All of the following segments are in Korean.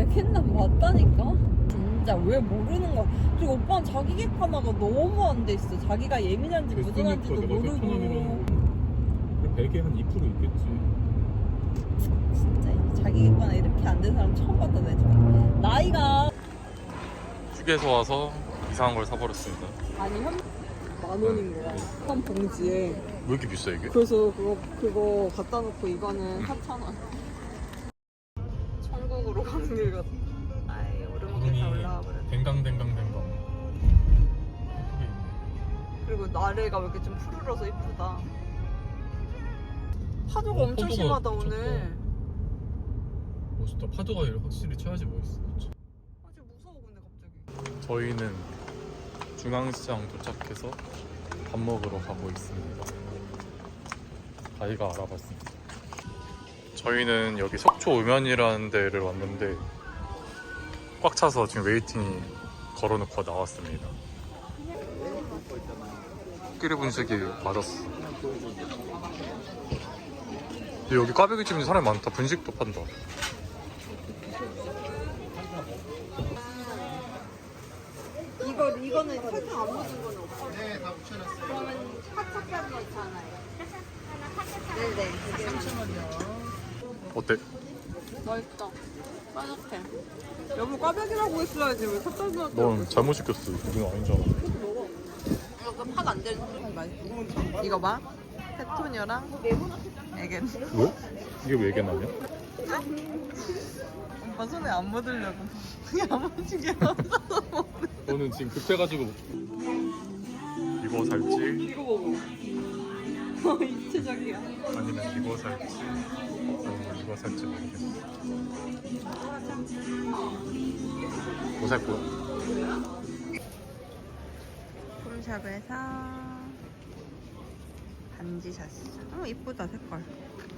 애캔남 맞다니까? 진짜 왜 모르는 거야? 그리고 오빠는 자기 객관화가 너무 안 돼 있어. 자기가 예민한지 무던한지도 내가 모르고. 객관하면 베개 한 2% 있겠지 진짜 이게 자기 객관화 이렇게 안 된 사람 처음 봤다 내 지금. 나이가 휴게소 와서 이상한 걸 사버렸습니다 아니 한만 원인 거야. 한 봉지에. 왜 이렇게 비싸 이게? 그래서 그거 그거 갖다 놓고 이거는 4천 원. 천국으로 가는 길 같아. 아이 오르막에서 올라와 버렸. 댕강댕강댕강 그리고 나래가 왜 이렇게 좀 푸르러서 이쁘다. 파도가 어, 엄청 파도가 심하다 미쳤다. 오늘. 멋있다 파도가 확실히 쳐야지 멋있어 아주 무서워 근데 갑자기. 저희는 중앙시장 도착해서 밥 먹으러 가고 있습니다. 가희가 알아봤습니다. 저희는 여기 속초 우면이라는 데를 왔는데 꽉 차서 지금 웨이팅이 걸어놓고 나왔습니다. 끼리 분식이 맞았어. 여기 꽈배기집이 사람이 많다. 분식도 판다. 이거 이거는 설탕 안 묻은 거는 없어. 네, 다 붙여놨어요. 그러면 카차까지 넣잖아요. 네네. 3천 어때? 맛있다. 빠삭해. 여보 꽈배기라고 했어야지 왜 넣었어? 넌 잘못 시켰어. 그건 아니잖아. 이거 팍안 되는 거 맛있어. 이거 봐. 페토녀랑 에겐. 왜? 이게 왜 이게 나냐? 오빠 손에 안 묻으려고. 야무지게 먹는. 너는 지금 급해가지고 이거 살지 이거 먹어. 어, 입체적이야. 아니면 이거 살지 아니면 이거 살지 모르겠네 뭐살 거야? 홈샵에서 반지 샀어. 어 이쁘다 색깔.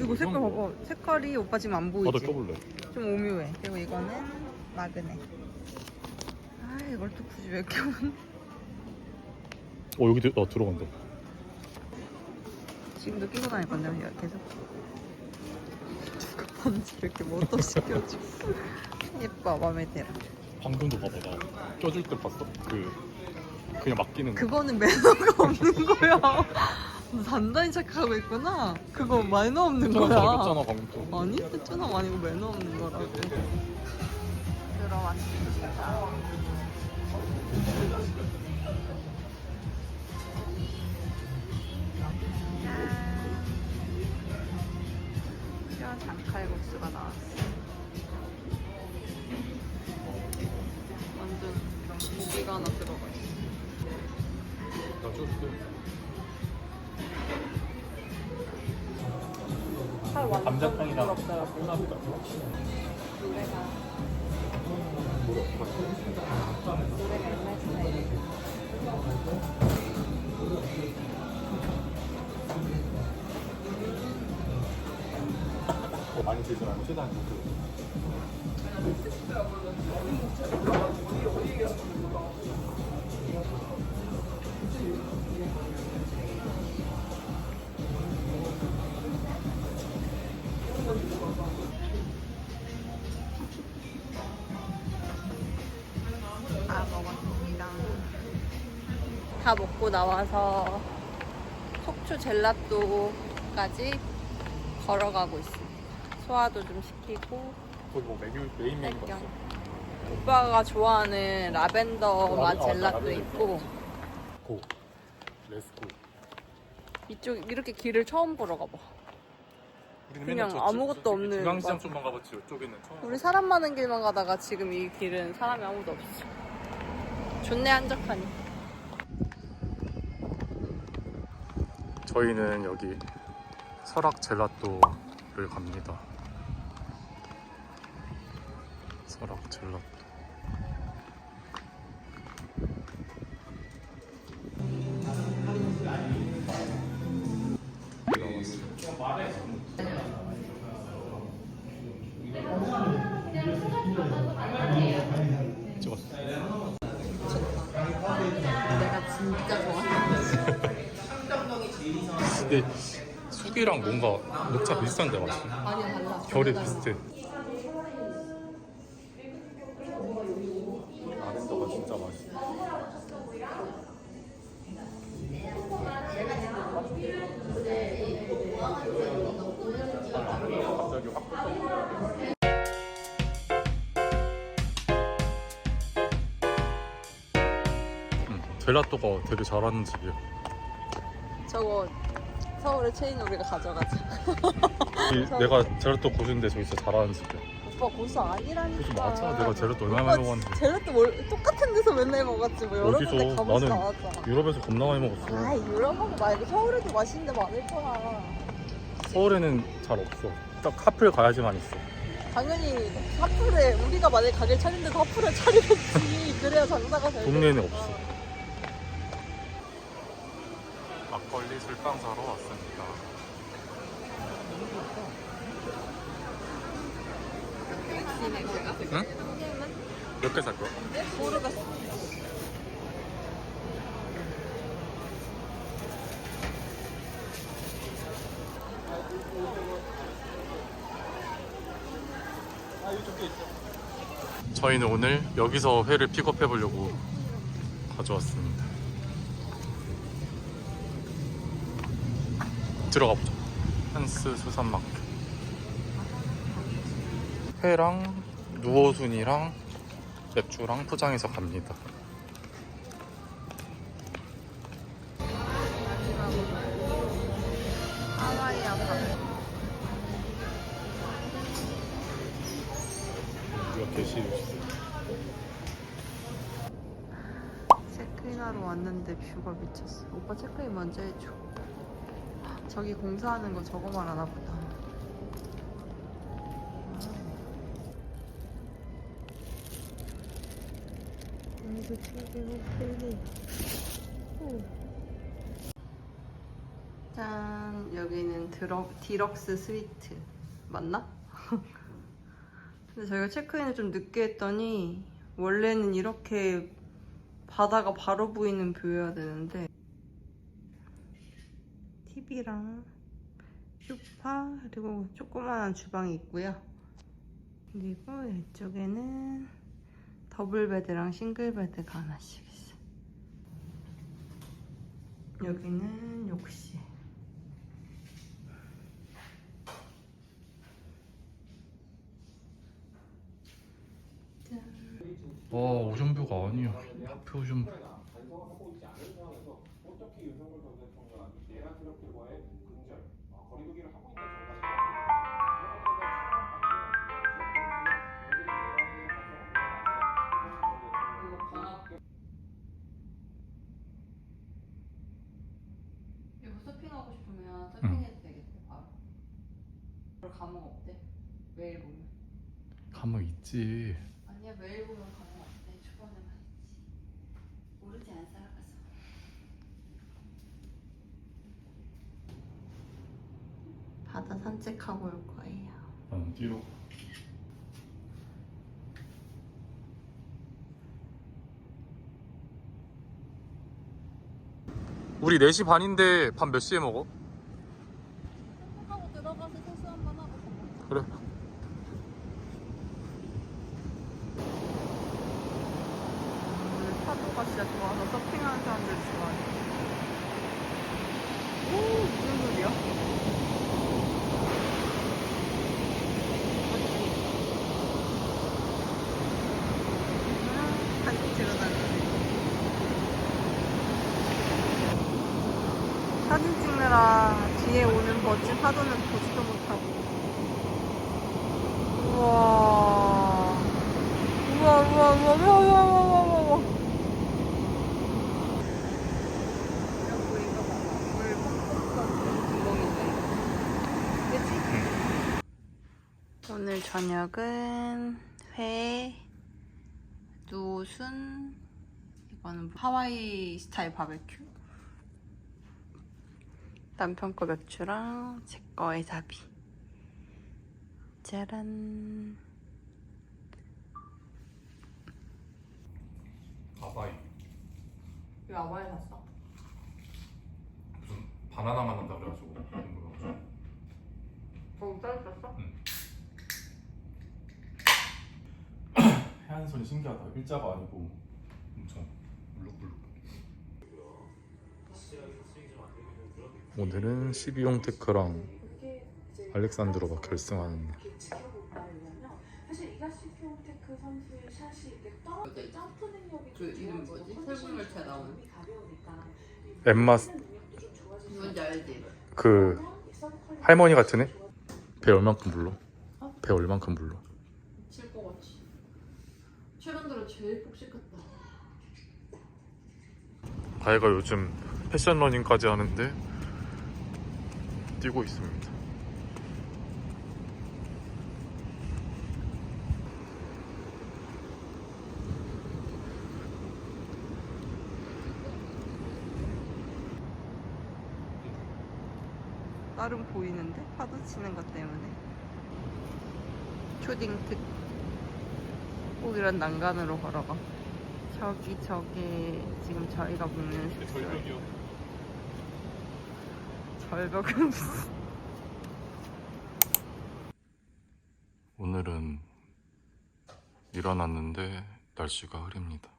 이거 색깔 봐봐. 색깔이 오빠 지금 안 보이지? 나도 껴볼래 좀 오묘해. 그리고 이거는 마그넷. 아 이걸 또 굳이 왜 껴본? 어 여기 들- 어, 들어간다 지금도 끼고 다닐 건데 이거 계속. 누가 반지 이렇게 뭐또 시켜줘. 예뻐 마음에 들어. 방금도 봐봐 나 껴줄 때 봤어? 그 그냥 막 끼는 거 그거는 매너가 없는 거야. 너 단단히 착각하고 있구나. 그거 매너 없는 거야. 잘 꼈잖아 방금 또 아니 했잖아 아니고 매너 없는 거라고. 들어왔습니다. 시원 장칼국수가 나왔어. 완전 고기가 하나 들어가 있어. 나 껴줄게 살 완전 감자탕이랑 부드럽더라고. 혼합이다 노래가 노래가 많이 들잖아 최대한 그다 먹었습니다. 다 먹고 나와서 속초 젤라또까지 걸어가고 있습니다. 소화도 좀 시키고 거기 뭐 메뉴 메인 메뉴 땡겨. 봤어? 오빠가 좋아하는 라벤더 맛 아, 나 젤라또 라벤더 있고 고 렛츠고 이쪽 이렇게 길을 처음 걸어가봐. 그냥 아무것도 없는 중앙시장 맛. 쪽만 가봤지 이쪽에는 처음 우리 사람 많은 길만 가다가 지금 이 길은 사람이 아무도 없어. 좋네 한적하니. 저희는 여기 설악 젤라또를 갑니다. 설악 전라도 근데 숙이랑 뭔가 녹차 비슷한데 맛이? 결이 비슷해. 젤라또가 되게 잘하는 집이야 저거 서울의 체인 우리가 가져가자. 이- 내가 젤라또 고수인데 저기 진짜 잘하는 집이야 오빠 고수 아니라니까. 고수 맞아 내가 젤라또 얼마나 많이 먹었는데 제로또 뭘 똑같은 데서 맨날 먹었지 뭐 여러 어디서? 군데 가보지 나는 않았잖아. 유럽에서 겁나 많이 먹었어 아 유럽하고 말고 서울에도 맛있는 데 많을 거야. 서울에는 잘 없어 딱 하플 가야지만 있어 당연히 하프를 우리가 만약 가게 차린데도 하프를 차리겠지. 그래야 장사가 잘 동네에는. 없어 막걸리 술빵 사러 왔습니다 응? 몇 개 살 거야? 모르겠어. 저희는 오늘 여기서 회를 픽업해 보려고 가져왔습니다. 들어가 보자. 한스 수산마켓. 회랑 누어순이랑 맥주랑 포장해서 갑니다. 우리가 게시 체크인하러 왔는데 뷰가 미쳤어. 오빠 체크인 먼저 해줘. 저기 공사하는 거 저거 말하나 보다. 짠, 여기는 드럭, 디럭스 스위트. 맞나? 근데 저희가 체크인을 좀 늦게 했더니 원래는 이렇게 바다가 바로 보이는 뷰여야 되는데 TV랑 소파 그리고 조그마한 주방이 있고요 그리고 이쪽에는 더블 베드랑 싱글 베드가 하나씩 있어요 여기는 욕실 와 오션뷰가 아니야. 하프 오션뷰. 자유롭게와의 근절, 어, 거리두기를 하고 있는 정부가 감옥 매일 보면. 감옥 있지. 아니야 매일 보면 감... 바다 산책하고 올 거예요 나는 뒤로. 우리 4시 반인데 밥 몇 시에 먹어? 하고 들어가서 세수 한번 하고 그래. 오늘 파도가 진짜 좋아서 서핑하는 사람들 좋아해 오 무슨 소리야? 아, 사진 찍어달라고 찍느라 뒤에 오는 멋진 파도는 보지도 못하고 우와 우와 우와 우와 우와 우와 우와 우와 우와? 오늘 저녁은 회 누순 이거는 하와이 스타일 바베큐 남편 거 맥주랑 제 거의 사비 짜란 가바이. 왜 아바이 샀어? 무슨 바나나만 한다 그래가지고 거기 써있었어? 해안 선이 신기하다 일자가 아니고 엄청 울룩불룩 오늘은 12용 테크랑 알렉산드로가 결승하는 날 사실 이가시 피온테크 선수의 샷이 이렇게 떨어질 점프 능력이 그 이름 뭐지? 설국열차 나오는. 엠마 좋아지는 뭔지 알지? 그 할머니 같은 애? 배 얼만큼 불러? 배 얼만큼 불러? 미칠 것 같지. 최근 들어 제일 폭식했다. 다혜가 요즘 패션 러닝까지 하는데 뛰고 있습니다. 나름 보이는데? 파도 치는 것 때문에. 초딩 특. 꼭 이런 난간으로 걸어가. 저기 저게 지금 저희가 묵는 숙소예요. 절벽은. 오늘은 일어났는데 날씨가 흐립니다.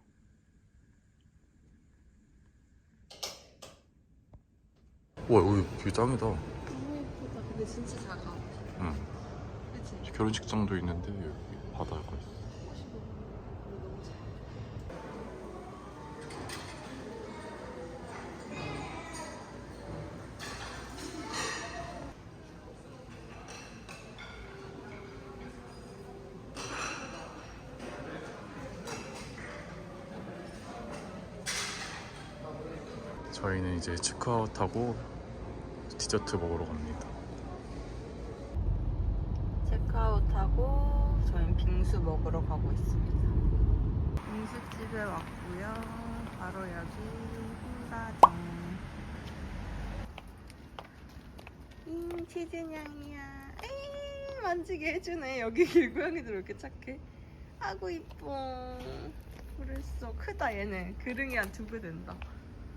와 여기 뷰 짱이다. 너무 예쁘다. 근데 진짜 작아. 응. 그치? 결혼식장도 있는데 여기 바다가 있어. 체크아웃하고 디저트 먹으러 갑니다. 체크아웃하고 저희는 빙수 먹으러 가고 있습니다. 빙수집에 왔고요. 바로 여기 흰가정. 잉 치즈냥이야. 에이 만지게 해주네. 여기 길고양이들 왜 이렇게 착해? 아구 이뻐. 그랬어. 크다 얘네. 그릉이 한 두 배 된다.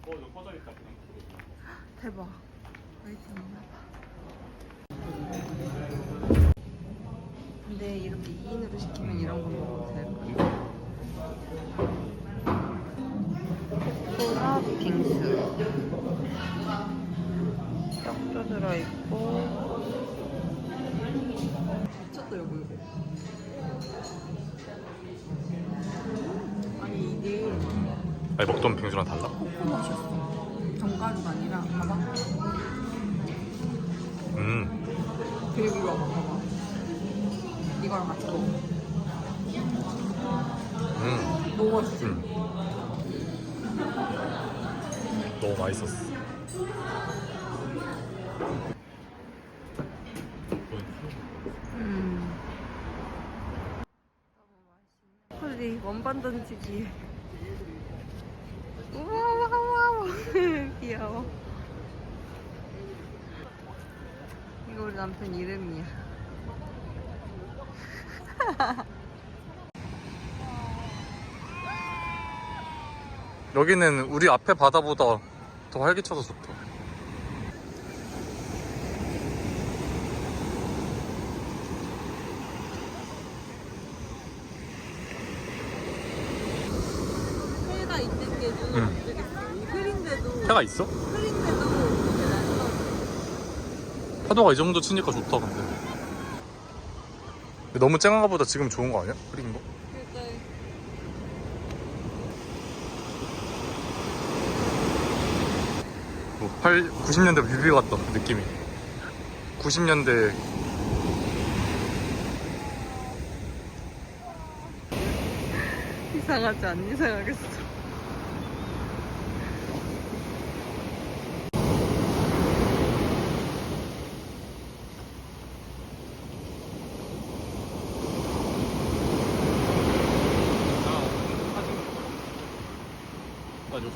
어, 이거 꺼져 있다. 대박. 라이트 있나 봐. 근데 이렇게 2인으로 시키면 이런 거 먹어도 될까? 코코넛 빙수. 떡도 들어있고. 미쳤다, 여보, 이거. 아니, 이게 아니 먹던 빙수랑 달라? 코코넛이었어. 견과류가 아니라, 봐봐. 음. 그리고 이거 봐봐. 이거랑 같이 먹어. 음. 너무 맛있지? 음. 너무 맛있었어. 음. 홀리 원반 던지기. 우와와와와 귀여워. 이거 우리 남편 이름이야. 여기는 우리 앞에 바다보다 더 활기차서 좋다. 해가 있는 게 눈을 응. 못 뜨겠어. 이 해가 있어? 파도가 이 정도 치니까 좋다 근데. 너무 쨍한 거보다 지금 좋은 거 아니야? 흐린 거? 뭐 8, 90년대 뮤비 같다 느낌이. 90년대 이상하지 안 이상하겠어.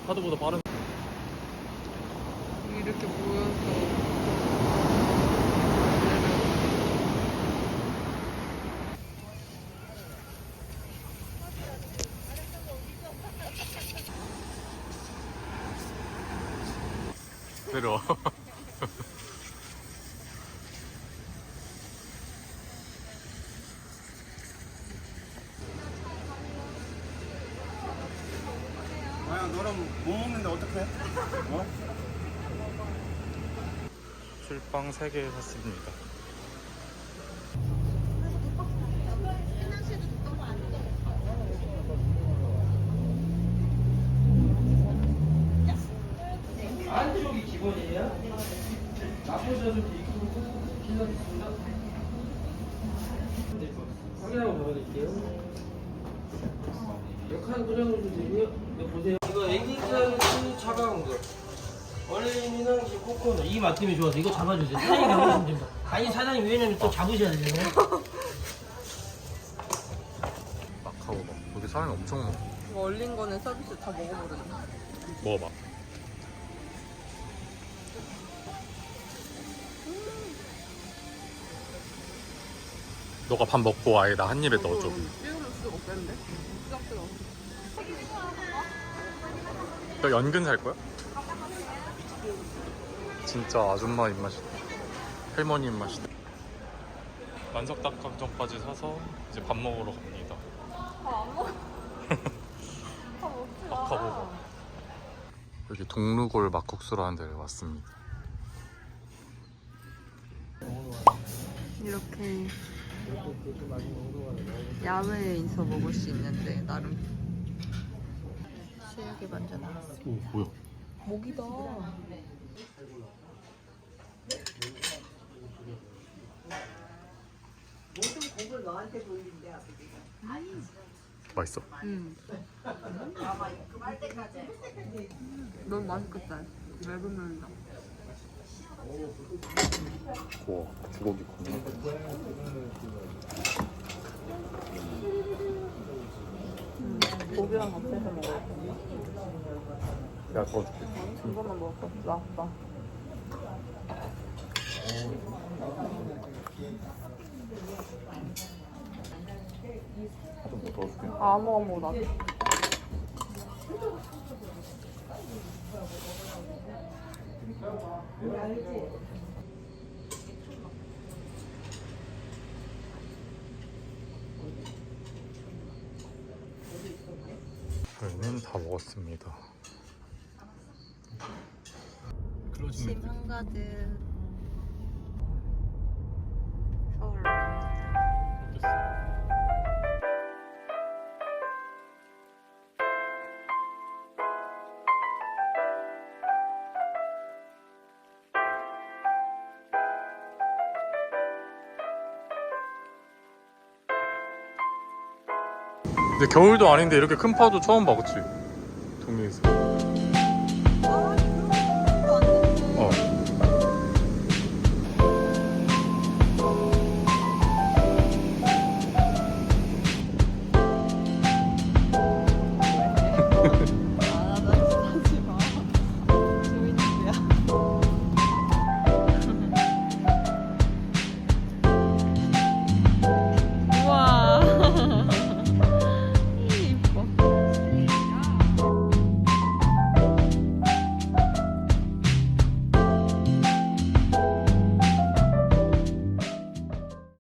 파도보다 빠른. 이렇게 모여서 내려와. 아, 너랑 못 먹는데 어떡해? 어? 술빵 3개 샀습니다. 안쪽이 기본이에요. 나쁘셔서 필요 있습니다. 확인하고 보여드릴게요. 이 맛tem이 좋아서 이거 잡아주세요. 사장님 잡으시면 됩니다. 아니 사장님 왜냐면 또 잡으셔야 되잖아요. 마카오바. 여기 사람이 엄청 많아. 이거 얼린 거는 서비스 다 먹어버렸네. 먹어봐. 너가 밥 먹고 아예 나 한 입에 넣어줘. 수가 없겠는데? 너 연근 살 거야? 진짜 아줌마 입맛이다. 할머니 입맛이다. 만석 닭강정까지 사서 이제 밥 먹으러 갑니다. 아안 먹어. 아 먹지 마. 마카오바. 여기 동루골 막국수라는 데를 왔습니다. 이렇게 야외에 있어 먹을 수 있는데 나름 새우게 만져 나왔어. 오 뭐야? 목이다. 맛있어? 응. 너무 맛있겠다. 얇은 면이다. 우와 주걱이 겁나 고기랑 같이 해서 먹을 건데. 내가 도와줄게 이것만 먹을 거. 나, 나. 좀더 도와줄게 아, 안 먹어, 안 먹어, 나. 저희는 다 먹었습니다 심 한 가득. 근데 겨울도 아닌데 이렇게 큰 파도 처음 봐 그치?